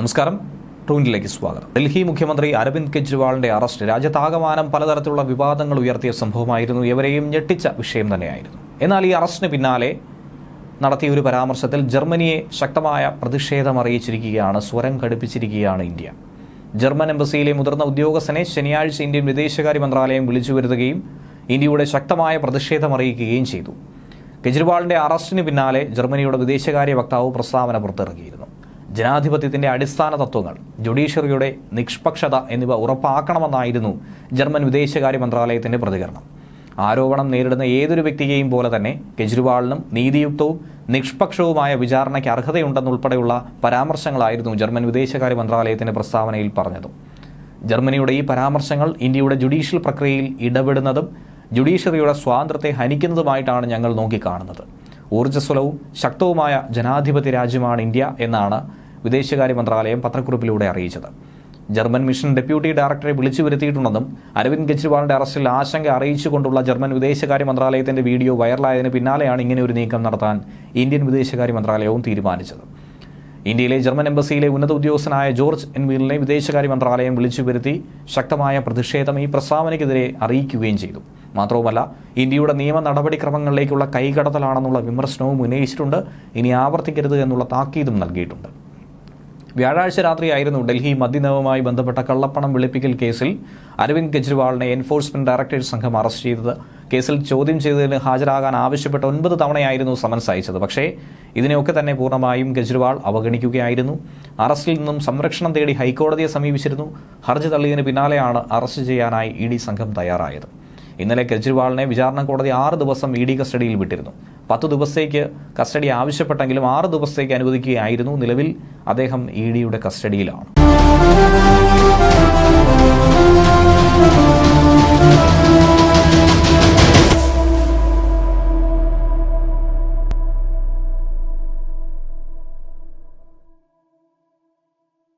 നമസ്കാരം. ട്രൂനിലേക്ക് സ്വാഗതം. ഡൽഹി മുഖ്യമന്ത്രി അരവിന്ദ് കെജ്രിവാളിന്റെ അറസ്റ്റ്. രാജ്യത്താകമാനം പലതരത്തിലുള്ള വിവാദങ്ങൾ ഉയർത്തിയ സംഭവമായിരുന്നു. എവരെയും ഞെട്ടിച്ച വിഷയം തന്നെയായിരുന്നു. എന്നാൽ ഈ അറസ്റ്റിന് പിന്നാലെ നടത്തിയ ഒരു പരാമർശത്തിൽ ജർമ്മനിയെ ശക്തമായ പ്രതിഷേധം അറിയിച്ചിരിക്കുകയാണ്. സ്വരം ഘടിപ്പിച്ചിരിക്കുകയാണ് ഇന്ത്യ. ജർമ്മൻ എംബസിയിലെ മുതിർന്ന ഉദ്യോഗസ്ഥനെ ശനിയാഴ്ച ഇന്ത്യൻ വിദേശകാര്യ മന്ത്രാലയം വിളിച്ചു വരുത്തുകയും ഇന്ത്യയുടെ ശക്തമായ പ്രതിഷേധം അറിയിക്കുകയും ചെയ്തു. കെജ്രിവാളിന്റെ അറസ്റ്റിന് പിന്നാലെ ജർമ്മനിയുടെ വിദേശകാര്യ വക്താവ് പ്രസ്താവന പുറത്തിറക്കിയിരുന്നു. ജനാധിപത്യത്തിന്റെ അടിസ്ഥാന തത്വങ്ങൾ ജുഡീഷ്യറിയുടെ നിഷ്പക്ഷത എന്നിവ ഉറപ്പാക്കണമെന്നായിരുന്നു ജർമ്മൻ വിദേശകാര്യ മന്ത്രാലയത്തിന്റെ പ്രതികരണം. ആരോപണം നേരിടുന്ന ഏതൊരു വ്യക്തിയെയും പോലെ തന്നെ കെജ്രിവാളിനും നീതിയുക്തവും നിഷ്പക്ഷവുമായ വിചാരണയ്ക്ക് അർഹതയുണ്ടെന്നുൾപ്പെടെയുള്ള പരാമർശങ്ങളായിരുന്നു ജർമ്മൻ വിദേശകാര്യ മന്ത്രാലയത്തിന്റെ പ്രസ്താവനയിൽ പറഞ്ഞത്. ജർമ്മനിയുടെ ഈ പരാമർശങ്ങൾ ഇന്ത്യയുടെ ജുഡീഷ്യൽ പ്രക്രിയയിൽ ഇടപെടുന്നതും ജുഡീഷ്യറിയുടെ സ്വാതന്ത്ര്യത്തെ ഹനിക്കുന്നതുമായിട്ടാണ് ഞങ്ങൾ നോക്കിക്കാണുന്നത്. ഊർജസ്വലവും ശക്തവുമായ ജനാധിപത്യ രാജ്യമാണ് ഇന്ത്യ എന്നാണ് വിദേശകാര്യ മന്ത്രാലയം പത്രക്കുറിപ്പിലൂടെ അറിയിച്ചത്. ജർമ്മൻ മിഷൻ ഡെപ്യൂട്ടി ഡയറക്ടറെ വിളിച്ചു വരുത്തിയിട്ടുണ്ടെന്നും അരവിന്ദ് കെജ്രിവാളിന്റെ അറസ്റ്റിൽ ആശങ്ക അറിയിച്ചുകൊണ്ടുള്ള ജർമ്മൻ വിദേശകാര്യ മന്ത്രാലയത്തിന്റെ വീഡിയോ വൈറലായതിന് പിന്നാലെയാണ് ഇങ്ങനെ ഒരു നീക്കം നടത്താൻ ഇന്ത്യൻ വിദേശകാര്യ മന്ത്രാലയവും തീരുമാനിച്ചത്. ഇന്ത്യയിലെ ജർമ്മൻ എംബസിയിലെ ഉന്നത ഉദ്യോഗസ്ഥനായ ജോർജ് എൻവീലിനെ വിദേശകാര്യ മന്ത്രാലയം വിളിച്ചു വരുത്തി ശക്തമായ പ്രതിഷേധം ഈ പ്രസ്താവനയ്ക്കെതിരെ അറിയിക്കുകയും ചെയ്തു. മാത്രവുമല്ല ഇന്ത്യയുടെ നിയമ നടപടിക്രമങ്ങളിലേക്കുള്ള കൈകടത്തലാണെന്നുള്ള വിമർശനവും ഉന്നയിച്ചിട്ടുണ്ട്. ഇനി ആവർത്തിക്കരുത് എന്നുള്ള താക്കീതും നൽകിയിട്ടുണ്ട്. വ്യാഴാഴ്ച രാത്രിയായിരുന്നു ഡൽഹി മദ്യനവുമായി ബന്ധപ്പെട്ട കള്ളപ്പണം വെളുപ്പിക്കൽ കേസിൽ അരവിന്ദ് കെജ്രിവാളിനെ എൻഫോഴ്സ്മെന്റ് ഡയറക്ടറേറ്റ് സംഘം അറസ്റ്റ് ചെയ്തത്. കേസിൽ ചോദ്യം ചെയ്തതിന് ഹാജരാകാൻ ആവശ്യപ്പെട്ട ഒൻപത് തവണയായിരുന്നു സമൻസ് അയച്ചത്. പക്ഷേ ഇതിനെയൊക്കെ തന്നെ പൂർണമായും കെജ്രിവാൾ അവഗണിക്കുകയായിരുന്നു. അറസ്റ്റിൽ നിന്നും സംരക്ഷണം തേടി ഹൈക്കോടതിയെ സമീപിച്ചിരുന്നു. ഹർജി തള്ളിയതിന് പിന്നാലെയാണ് അറസ്റ്റ് ചെയ്യാനായി ഇ ഡി സംഘം തയ്യാറായത്. ഇന്നലെ കെജ്രിവാളിനെ വിചാരണ കോടതി ആറ് ദിവസം ഇ ഡി കസ്റ്റഡിയിൽ വിട്ടിരുന്നു. പത്ത് ദിവസത്തേക്ക് കസ്റ്റഡി ആവശ്യപ്പെട്ടെങ്കിലും ആറ് ദിവസത്തേക്ക് അനുവദിക്കുകയായിരുന്നു. നിലവിൽ അദ്ദേഹം ഇ ഡിയുടെ കസ്റ്റഡിയിലാണ്.